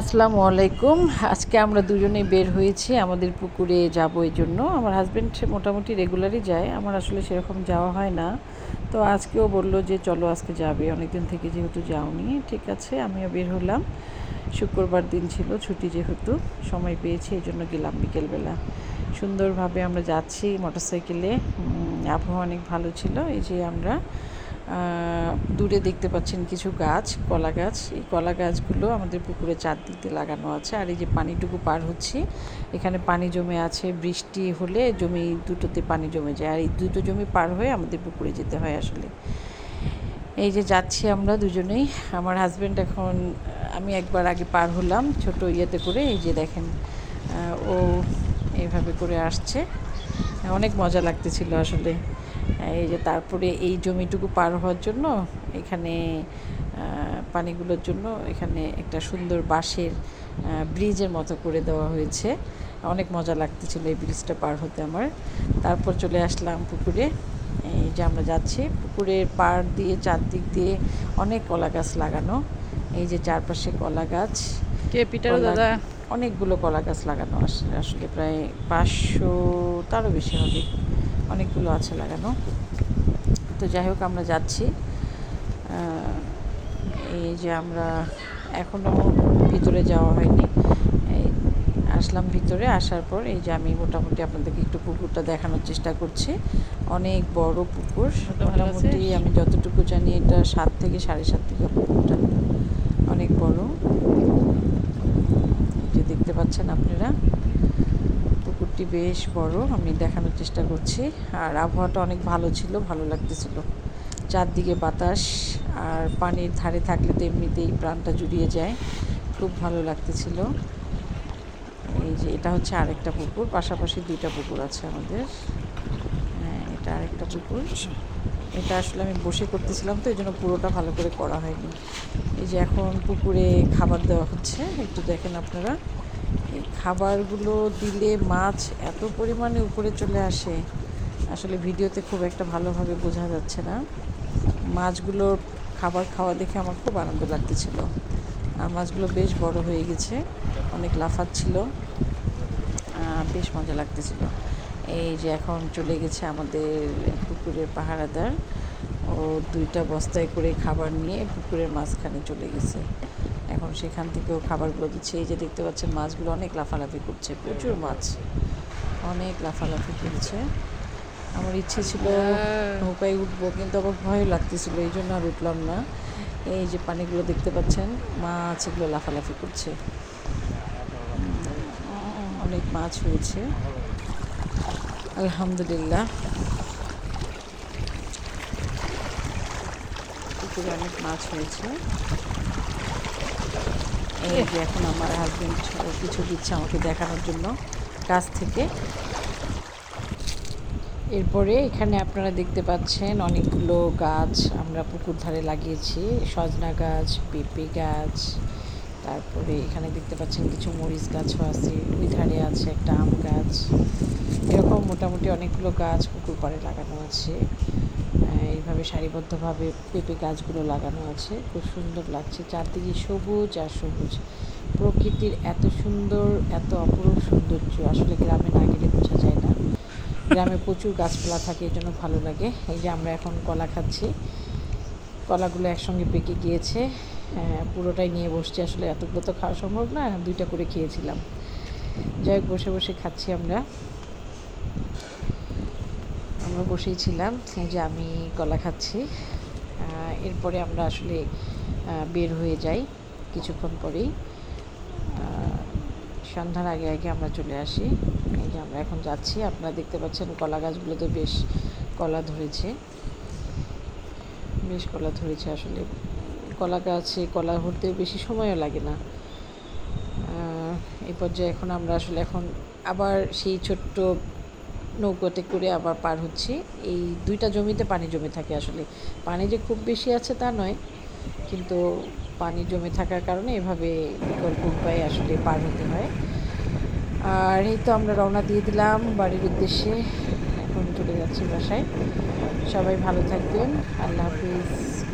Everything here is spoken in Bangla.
আসসালামু আলাইকুম। আজকে আমরা দুজনেই বের হয়েছি আমাদের পুকুরে যাব এই জন্য। আমার হাজব্যান্ড মোটামুটি রেগুলারই যায়। আমার আসলে সেরকম যাওয়া হয় না। তো আজকেও বলল যে, চলো আজকে যাবে। অনেকদিন থেকে যেহেতু যাওনি। ঠিক আছে, আমিও বের হলাম। শুক্রবার দিন ছিল, ছুটি যেহেতু, সময় পেয়েছি, এই জন্য গেলাম বিকেলবেলা। সুন্দরভাবে আমরা যাচ্ছি মোটরসাইকেলে। আবহাওয়া অনেক ভালো ছিল। এই যে আমরা দূরে দেখতে পাচ্ছেন কিছু গাছ, কলা গাছ। এই কলা গাছগুলো আমাদের পুকুরে চারদিক দিয়ে লাগানো আছে। আর এই যে পানিটুকু পার হচ্ছি, এখানে পানি জমে আছে। বৃষ্টি হলে জমি, দুটোতে পানি জমে যায়। আর এই দুটো জমি পার হয়ে আমাদের পুকুরে যেতে হয় আসলে। এই যে যাচ্ছি আমরা দুজনেই। আমার হাজব্যান্ড এখন, আমি একবার আগে পার হলাম ছোট ইয়েতে করে। এই যে দেখেন ও এইভাবে করে আসছে। অনেক মজা লাগতেছিল আসলে। এই যে তারপরে এই জমিটুকু পার হওয়ার জন্য এখানে পানিগুলোর জন্য এখানে একটা সুন্দর বাঁশের ব্রিজের মতো করে দেওয়া হয়েছে। অনেক মজা লাগতেছিল এই ব্রিজটা পার হতে আমার। তারপর চলে আসলাম পুকুরে। এই যে আমরা যাচ্ছি পুকুরের পাড় দিয়ে চারদিক দিয়ে অনেক কলা গাছ লাগানো। এই যে চারপাশে কলা গাছ কে পিটার দাদা? অনেকগুলো কলা গাছ লাগানো আসলে প্রায় পাঁচশো তারও বেশি হবে। অনেকগুলো আছে লাগানো। তো যাই হোক আমরা যাচ্ছি। এই যে আমরা এখনও ভিতরে যাওয়া হয়নি। এই আসলাম ভিতরে আসার পর এই যে আমি মোটামুটি আপনাদেরকে একটু পুকুরটা দেখানোর চেষ্টা করছি। অনেক বড় পুকুর। মোটামুটি আমি যতটুকু জানি এটা সাত থেকে সাড়ে সাত থেকে পুকুরটা। অনেক বড়। যে দেখতে পাচ্ছেন আপনারা? পুকুরটি বেশ বড় আমি দেখানোর চেষ্টা করছি। আর আবহাওয়াটা অনেক ভালো ছিল, ভালো লাগতেছিল। চারদিকে বাতাস আর পানির ধারে থাকলে তো এমনিতেই প্রাণটা জুড়িয়ে যায়। খুব ভালো লাগতেছিল। এই যে এটা হচ্ছে আরেকটা পুকুর, পাশাপাশি দুইটা পুকুর আছে আমাদের। হ্যাঁ এটা আরেকটা পুকুর। এটা আসলে আমি বসে করতেছিলাম তো এই জন্য পুরোটা ভালো করে করা হয়নি। এই যে এখন পুকুরে খাবার দেওয়া হচ্ছে, একটু দেখেন আপনারা। এই খাবারগুলো দিলে মাছ এত পরিমাণে উপরে চলে আসে, আসলে ভিডিওতে খুব একটা ভালোভাবে বোঝা যাচ্ছে না। মাছগুলোর খাবার খাওয়া দেখে আমার খুব আনন্দ লাগতেছিল। আর মাছগুলো বেশ বড় হয়ে গেছে, অনেক লাফাচ্ছিল বেশ মজা লাগতেছিল। এই যে এখন চলে গেছে আমাদের পুকুরের পাহারাদার। ও দুইটা বস্তায় করে খাবার নিয়ে পুকুরের মাঝখানে চলে গেছে। এখন সেখান থেকেও খাবারগুলো দিচ্ছে। এই যে দেখতে পাচ্ছেন মাছগুলো অনেক লাফালাফি করছে প্রচুর মাছ। অনেক লাফালাফি করছে। আমার ইচ্ছে ছিল নৌকায় উঠবো কিন্তু আবার ভয় লাগতেছিল এই জন্য আর উঠলাম না। এই যে পানিগুলো দেখতে পাচ্ছেন মাছ এগুলো লাফালাফি করছে। অনেক মাছ হয়েছে। আলহামদুলিল্লাহ। পুকুরে অনেক মাছ হয়েছে। এই এখন আমার হাজব্যান্ড কিছু দিচ্ছে আমাকে দেখানোর জন্য কাছ থেকে। এরপরে এখানে আপনারা দেখতে পাচ্ছেন অনেকগুলো গাছ আমরা পুকুর ধারে লাগিয়েছি, সজনা গাছ, পেঁপে গাছ, তারপরে এখানে দেখতে পাচ্ছেন কিছু মরিচ গাছও আছে ওই ধারে আছে একটা আম গাছ। এরকম মোটামুটি অনেকগুলো গাছ পুকুর পাড়ে লাগানো আছে। এইভাবে সারিবদ্ধভাবে পেঁপে গাছগুলো লাগানো আছে। খুব সুন্দর লাগছে। চারদিকে সবুজ আর সবুজ। প্রকৃতির এত সুন্দর, এত অপরূপ সৌন্দর্য আসলে গ্রামে না গেলে বোঝা যায় না। গ্রামে প্রচুর গাছপালা থাকে, এই জন্য ভালো লাগে। এই যে আমরা এখন কলা খাচ্ছি, কলাগুলো একসঙ্গে পেকে গিয়েছে। পুরোটাই নিয়ে বসছি। আসলে এতগুলো তো খাওয়া সম্ভব না, দুইটা করে খেয়েছিলাম। যাই বসে বসে খাচ্ছি আমরা। আমরা বসেই ছিলাম যে আমি কলা খাচ্ছি। এরপরে আমরা আসলে বের হয়ে যাই কিছুক্ষণ পরেই। সন্ধ্যার আগে আগে আমরা চলে আসি। এই যে আমরা এখন যাচ্ছি, আপনারা দেখতে পাচ্ছেন কলা গাছগুলোতে বেশ কলা ধরেছে। বেশ কলা ধরেছে আসলে। কলা গাছে কলা ধরতে বেশি সময়ও লাগে না। এই পর্যায়ে এখন আমরা আসলে এখন আবার সেই ছোট্ট নৌকোতে করে আবার পার হচ্ছি। এই দুইটা জমিতে পানি জমে থাকে আসলে। পানি যে খুব বেশি আছে তা নয়, কিন্তু পানি জমে থাকার কারণে এভাবে বিকল্প উপায়ে আসলে পার হতে হয়। আর এই তো আমরা রওনা দিয়ে দিলাম বাড়ির উদ্দেশ্যে। এখন চলে যাচ্ছি বাসায়। সবাই ভালো থাকবেন। আল্লাহ হাফিজ।